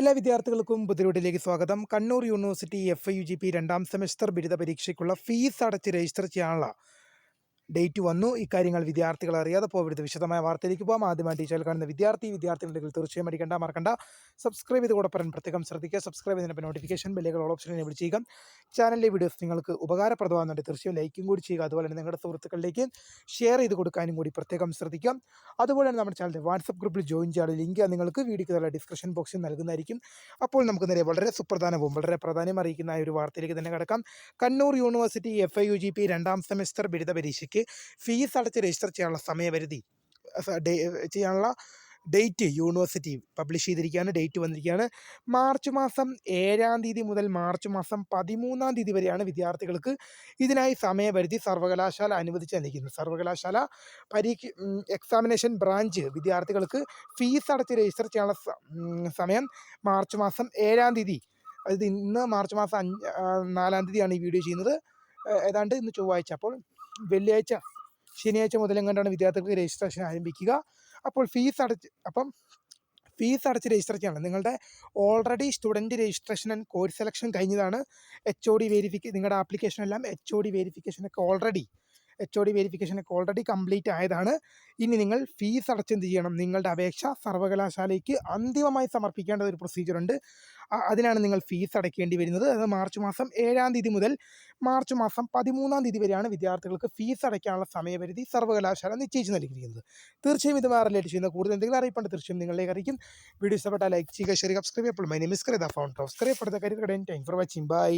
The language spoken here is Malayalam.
എല്ലാ വിദ്യാർത്ഥികൾക്കും പുതിരോട്ടിലേക്ക് സ്വാഗതം. Kannur university F Y U G രണ്ടാം സെമസ്റ്റർ ബിരുദ പരീക്ഷയ്ക്കുള്ള ഫീസ് അടച്ച് രജിസ്റ്റർ ചെയ്യാനുള്ള ഡേറ്റ് വന്നു. ഇക്കാര്യങ്ങൾ വിദ്യാർത്ഥികൾ അറിയാതെ പോകരുത് വിശദമായ വാർത്തയിലേക്ക് പോകാം ആദ്യമായി ടീച്ചറിൽ കാണുന്ന വിദ്യാർത്ഥി വിദ്യാർത്ഥികളുണ്ടെങ്കിൽ തീർച്ചയായും അടിക്കണ്ട മറക്കണ്ട. സബ്സ്ക്രൈബ് ചെയ്ത് കൂടെ പറയാൻ പ്രത്യേകം ശ്രദ്ധിക്കുക. സബ്സ്ക്രൈബ് ചെയ്തതിനൊപ്പം നോട്ടിഫിക്കേഷൻ ബെല്ലുകൾ ഓൾ ഓപ്ഷൻ എനേബിൾ ചെയ്യുക. ചാനലിലെ വീഡിയോസ് നിങ്ങൾക്ക് ഉപകാരപ്രദമാകുന്നുണ്ട്. തീർച്ചയായും ലൈക്കും കൂടി ചെയ്യുക. അതുപോലെ തന്നെ നിങ്ങളുടെ സുഹൃത്തുക്കളിലേക്ക് ഷെയർ ചെയ്ത് കൊടുക്കാനും കൂടി പ്രത്യേകം ശ്രദ്ധിക്കാം അതുപോലെ തന്നെ നമ്മുടെ ചാനലിന്റെ വാട്സപ്പ് ഗ്രൂപ്പിൽ ജോയിൻ ചെയ്യാനുള്ള ലിങ്ക് നിങ്ങൾക്ക് വീഡിയോ തന്നെ ഡിസ്ക്രിപ്ഷൻ ബോക്സിൽ നൽകുന്നതായിരിക്കും. അപ്പോൾ നമുക്ക് നേരെ വളരെ സുപ്രധാനവും വളരെ പ്രാധാന്യം അറിയിക്കുന്ന ഒരു വാർത്തയിലേക്ക് തന്നെ കിടക്കാം. Kannur university F I U G P രണ്ടാം സെമസ്റ്റർ ബിരുദ പരീക്ഷയ്ക്ക് ഫീസ് അടച്ച് രജിസ്റ്റർ ചെയ്യാനുള്ള സമയപരിധി ചെയ്യാനുള്ള ഡേറ്റ് യൂണിവേഴ്സിറ്റി പബ്ലിഷ് ചെയ്തിരിക്കുകയാണ് ഡേറ്റ് വന്നിരിക്കുകയാണ്. മാർച്ച് മാസം ഏഴാം തീയതി മുതൽ മാർച്ച് മാസം പതിമൂന്നാം തീയതി വരെയാണ് വിദ്യാർത്ഥികൾക്ക് ഇതിനായി സമയപരിധി സർവകലാശാല അനുവദിച്ച് നൽകിയിരുന്നത് സർവകലാശാല പരീക്ഷ എക്സാമിനേഷൻ ബ്രാഞ്ച് വിദ്യാർത്ഥികൾക്ക് ഫീസ് അടച്ച് രജിസ്റ്റർ ചെയ്യാനുള്ള സമയം മാർച്ച് മാസം ഏഴാം തീയതി അതായത് ഇന്ന് മാർച്ച് മാസം അഞ്ച് നാലാം തീയതിയാണ് ഈ വീഡിയോ ചെയ്യുന്നത്. ഏതാണ്ട് ഇന്ന് ചൊവ്വാഴ്ച. അപ്പോൾ വെള്ളിയാഴ്ച ശനിയാഴ്ച മുതലും കണ്ടാണ് വിദ്യാർത്ഥികൾക്ക് രജിസ്ട്രേഷൻ ആരംഭിക്കുക. അപ്പോൾ ഫീസ് അടച്ച് അപ്പം ഫീസ് അടച്ച് രജിസ്റ്റർ ചെയ്യണം നിങ്ങളുടെ already student registration and course selection കഴിഞ്ഞതാണ്. എച്ച് ഒ ഡി വെരിഫിക്ക നിങ്ങളുടെ ആപ്ലിക്കേഷൻ എല്ലാം എച്ച് ഒ ഡി വെരിഫിക്കേഷനൊക്കെ ഓൾറെഡി എച്ച് ഒ ഡി വെരിഫിക്കേഷനൊക്കെ ഓൾറെഡി കംപ്ലീറ്റ് ആയതാണ്. ഇനി നിങ്ങൾ ഫീസ് അടച്ച് എന്ത് ചെയ്യണം? നിങ്ങളുടെ അപേക്ഷ സർവകലാശാലയ്ക്ക് അന്തിമമായി സമർപ്പിക്കേണ്ട ഒരു പ്രൊസീജിയറുണ്ട് അതിനാണ് നിങ്ങൾ ഫീസ് അടയ്ക്കേണ്ടി വരുന്നത്. അത് മാർച്ച് മാസം ഏഴാം തീയതി മുതൽ മാർച്ച് മാസം പതിമൂന്നാം തീയതി വരെയാണ് വിദ്യാർത്ഥികൾക്ക് ഫീസ് അടയ്ക്കാനുള്ള സമയപരിധി സർവകലാശാല നിശ്ചയിച്ച് നൽകിയിരിക്കുന്നത്. തീർച്ചയായും ഇത് വേറെ റിലേറ്റ് ചെയ്യുന്ന കൂടുതൽ എന്തെങ്കിലും അറിയിപ്പുണ്ട് തീർച്ചയായും നിങ്ങളിലേക്ക് അറിയിക്കും. വീഡിയോ ഇഷ്ടപ്പെട്ടാൽ ലൈക്ക് ചെയ്യുക ഷെയർ സബ്സ്ക്രൈബ് അപ്പോൾ my name is Karitha founder of scribe for career time for watching bye